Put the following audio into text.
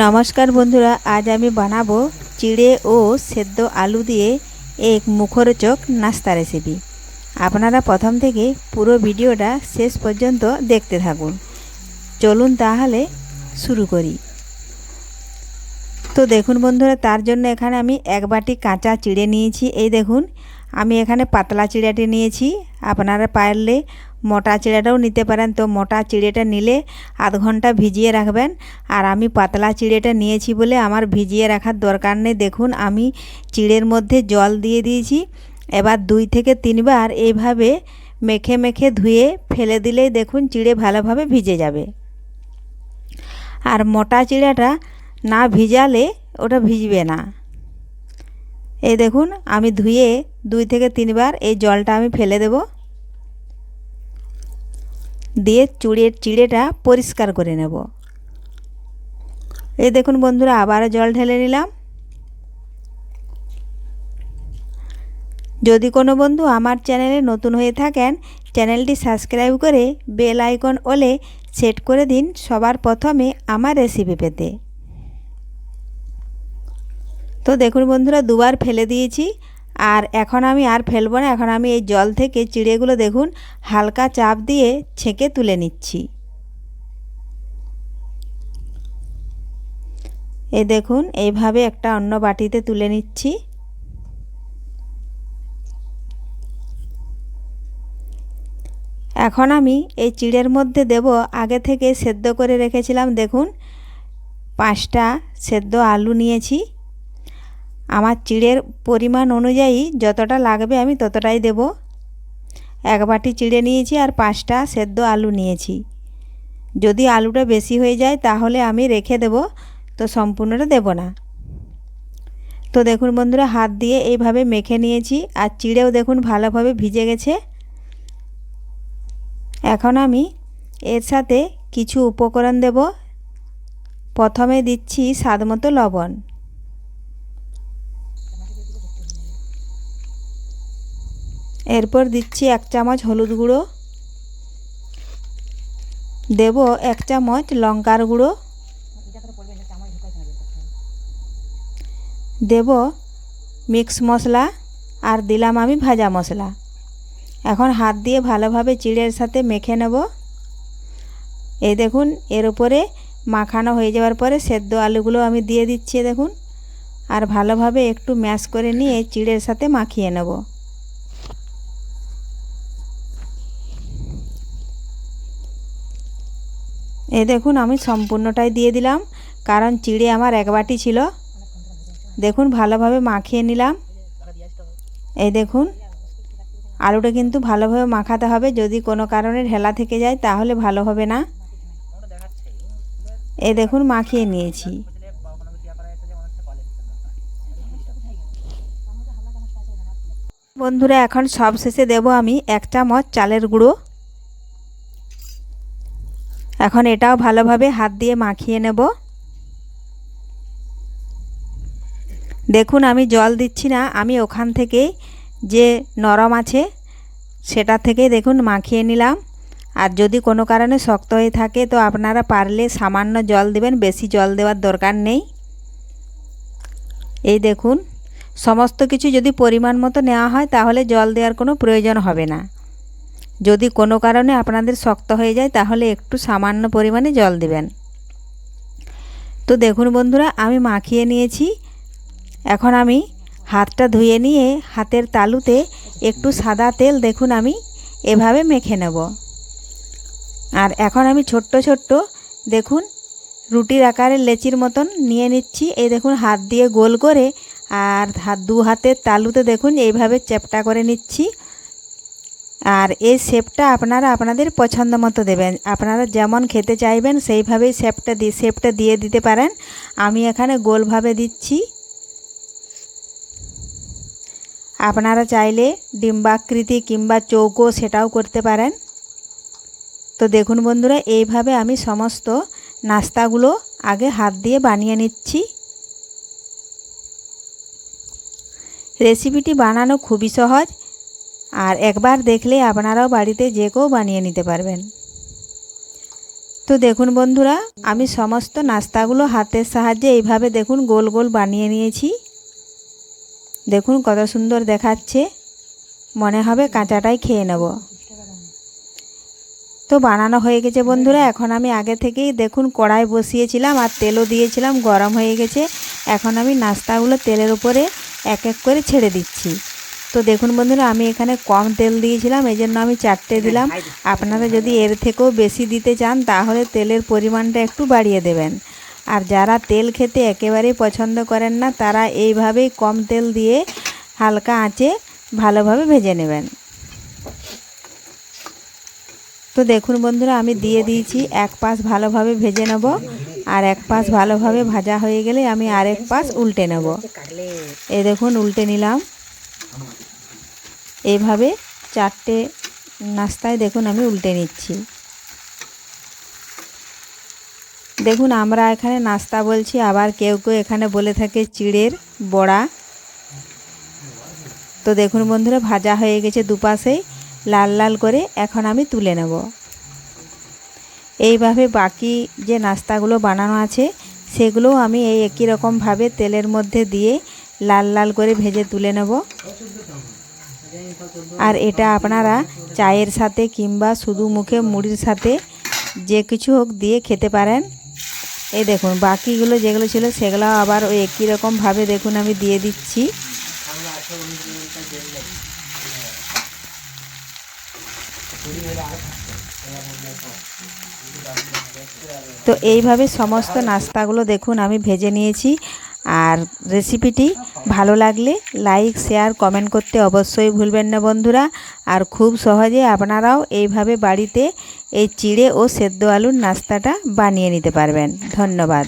নমস্কার বন্ধুরা, আজ আমি বানাবো চিড়ে ও সেদ্ধ আলু দিয়ে এক মুখরোচক নাস্তা রেসিপি আপনারা প্রথম থেকে পুরো ভিডিওটা শেষ পর্যন্ত দেখতে থাকুন। চলুন তাহলে শুরু করি। তো দেখুন বন্ধুরা, তার জন্য এখানে আমি এক বাটি কাঁচা চিড়ে নিয়েছি। এই দেখুন, আমি এখানে পাতলা চিড়েটি নিয়েছি। আপনারা পারলে মোটা চিড়েটাও নিতে পারেন। তো মোটা চিড়েটা নিলে আধ ঘণ্টা ভিজিয়ে রাখবেন। আর আমি পাতলা চিড়েটা নিয়েছি বলে আমার ভিজিয়ে রাখার দরকার নেই। দেখুন, আমি চিড়ের মধ্যে জল দিয়ে দিয়েছি। এবার দুই থেকে তিনবার এইভাবে মেখে মেখে ধুয়ে ফেলে দিলেই দেখুন চিড়ে ভালোভাবে ভিজে যাবে। আর মোটা চিড়েটা না ভিজালে ওটা ভিজবে না। এই দেখুন, আমি ধুয়ে দুই থেকে তিনবার এই জলটা আমি ফেলে দেব। দিয়ে চুড়ের চিড়েটা পরিষ্কার করে নেব। এই দেখুন বন্ধুরা আবারও জল ঢেলে নিলাম। যদি কোনো বন্ধু আমার চ্যানেলে নতুন হয়ে থাকেন, চ্যানেলটি সাবস্ক্রাইব করে বেল আইকন ওলে সেট করে দিন সবার প্রথমে আমার রেসিপি পেতে। তো দেখুন বন্ধুরা, দুবার ফেলে দিয়েছি। আর এখন আমি আর ফেলব না, এখন আমি এই জল থেকে চিড়েগুলো দেখুন, হালকা চাপ দিয়ে ছেঁকে তুলে নিচ্ছি। এ দেখুন, এইভাবে একটা অন্য বাটিতে তুলে নিচ্ছি। এখন আমি এই চিড়ের মধ্যে দেব, আগে থেকে সেদ্ধ করে রেখেছিলাম, দেখুন, পাঁচটা সেদ্ধ আলু নিয়েছি। আমার চিড়ের পরিমাণ অনুযায়ী যতটা লাগবে আমি ততটাই দেব। এক বাটি চিড়ে নিয়েছি আর পাঁচটা সেদ্ধ আলু নিয়েছি। যদি আলুটা বেশি হয়ে যায় তাহলে আমি রেখে দেব, তো সম্পূর্ণটা দেব না। তো দেখুন বন্ধুরা, হাত দিয়ে এইভাবে মেখে নিয়েছি আর চিড়েও দেখুন ভালোভাবে ভিজে গেছে। এখন আমি এর সাথে কিছু উপকরণ দেব। প্রথমে দিচ্ছি স্বাদমতো লবণ। এরপর দিচ্ছি এক চামচ হলুদ গুঁড়ো। দেব এক চামচ লঙ্কার গুঁড়ো। দেব মিক্স মশলা আর দিলাম আমি ভাজা মশলা। এখন হাত দিয়ে ভালোভাবে চিড়ের সাথে মেখে নেব। এই দেখুন, এর উপরে মাখানো হয়ে যাওয়ার পরে সেদ্ধ আলুগুলো আমি দিয়ে দিচ্ছি দেখুন। আর ভালোভাবে একটু ম্যাশ করে নিয়ে চিড়ের সাথে মাখিয়ে নেব। এই দেখুন, আমি সম্পূর্ণটাই দিয়ে দিলাম, কারণ চিড়ে আমার এক বাটি ছিল। দেখুন, ভালোভাবে মাখিয়ে নিলাম। এই দেখুন, আলুটা কিন্তু ভালোভাবে মাখাতে হবে। যদি কোনো কারণে ঢেলা থেকে যায়, তাহলে ভালো হবে না। এই দেখুন, মাখিয়ে নিয়েছি। বন্ধুরা, এখন সব শেষে দেব আমি এক চামচ চালের গুঁড়ো। এখন এটাও ভালোভাবে হাত দিয়ে মাখিয়ে নেব। দেখুন, আমি জল দিচ্ছি না, আমি ওখান থেকে যে নরম আছে সেটা থেকে দেখুন মাখিয়ে নিলাম। আর যদি কোনো কারণে শক্ত হয়ে থাকে, তো আপনারা পারলে সামান্য জল দেবেন, বেশি জল দেওয়ার দরকার নেই। এই দেখুন, সমস্ত কিছু যদি পরিমাণ মতো নেওয়া হয়, তাহলে জল দেওয়ার কোনো প্রয়োজন হবে না। যদি কোনো কারণে আপনাদের শক্ত হয়ে যায়, তাহলে একটু সামান্য পরিমাণে জল দেবেন। তো দেখুন বন্ধুরা, আমি মাখিয়ে নিয়েছি। এখন আমি হাতটা ধুয়ে নিয়ে হাতের তালুতে একটু সাদা তেল দেখুন আমি এভাবে মেখে নেব। আর এখন আমি ছোট্ট ছোট্ট দেখুন রুটির আকারের লেচির মতন নিয়ে নিচ্ছি। এই দেখুন হাত দিয়ে গোল করে আর হাত দু হাতের তালুতে দেখুন এইভাবে চেপটা করে নিচ্ছি। আর এই শেপটা আপনারা আপনাদের পছন্দ মতো দেবেন। আপনারা যেমন খেতে চাইবেন, সেইভাবেই শেপটা দিয়ে শেপটা দিয়ে দিতে পারেন। আমি এখানে গোলভাবে দিচ্ছি। আপনারা চাইলে ডিম্বাকৃতি কিংবা চৌকো সেটাও করতে পারেন। তো দেখুন বন্ধুরা, এইভাবে আমি সমস্ত নাস্তাগুলো আগে হাত দিয়ে বানিয়ে নিচ্ছি। রেসিপিটি বানানো খুবই সহজ। আর একবার দেখলে আপনারাও বাড়িতে যে কেউ বানিয়ে নিতে পারবেন। তো দেখুন বন্ধুরা, আমি সমস্ত নাস্তাগুলো হাতের সাহায্যে এইভাবে দেখুন গোল গোল বানিয়ে নিয়েছি। দেখুন কত সুন্দর দেখাচ্ছে। মনে হবে কাঁচাটাই খেয়ে নেব। তো বানানো হয়ে গেছে বন্ধুরা, এখন আমি আগে থেকেই দেখুন কড়াই বসিয়েছিলাম আর তেলও দিয়েছিলাম, গরম হয়ে গেছে। এখন আমি নাস্তাগুলো তেলের উপরে এক এক করে ছেড়ে দিচ্ছি। তো দেখুন বন্ধুরা আমি এখানে কম তেল দিয়েছিলাম এই জন্য আমি চারটে দিলাম। আপনারা যদি এর থেকেও বেশি দিতে চান তাহলে তেলের পরিমাণটা একটু বাড়িয়ে দেবেন। আর যারা তেল খেতে একেবারেই পছন্দ করেন না তারা এইভাবেই কম তেল দিয়ে হালকা আঁচে ভালোভাবে ভেজে নেবেন। তো দেখুন বন্ধুরা আমি দিয়ে দিয়েছি এক পাশ ভালোভাবে ভেজে নেব আর এক পাশ ভালোভাবে ভাজা হয়ে গেলে আমি আরেক পাশ উল্টে নেব। এই দেখুন উল্টে নিলাম। এইভাবে চারটে নাস্তায় দেখুন আমি উল্টে নিচ্ছি। দেখুন আমরা এখানে নাস্তা বলছি, আবার কেউ কেউ এখানে বলে থাকে চিড়ের বড়া। তো দেখুন বন্ধুরা, ভাজা হয়ে গেছে দুপাশেই, লাল লাল করে এখন আমি তুলে নেব। এইভাবে বাকি যে নাস্তাগুলো বানানো আছে, সেগুলোও আমি এই একই রকমভাবে তেলের মধ্যে দিয়ে লাল লাল করে ভেজে তুলে নেব। আর এটা আপনারা চায়ের সাথে কিংবা শুধু মুখে মুড়ির সাথে যে কিছু হোক দিয়ে খেতে পারেন। এই দেখুন, বাকিগুলো যেগুলো ছিল সেগুলো আবার ওই একই রকমভাবে দেখুন আমি দিয়ে দিচ্ছি। তো এইভাবে সমস্ত নাস্তাগুলো দেখুন আমি ভেজে নিয়েছি। আর রেসিপিটি ভালো লাগলে লাইক শেয়ার কমেন্ট করতে অবশ্যই ভুলবেন না বন্ধুরা। আর খুব সহজে আপনারাও এইভাবে বাড়িতে এই চিড়ে ও সেদ্ধ আলুর নাস্তাটা বানিয়ে নিতে পারবেন। ধন্যবাদ।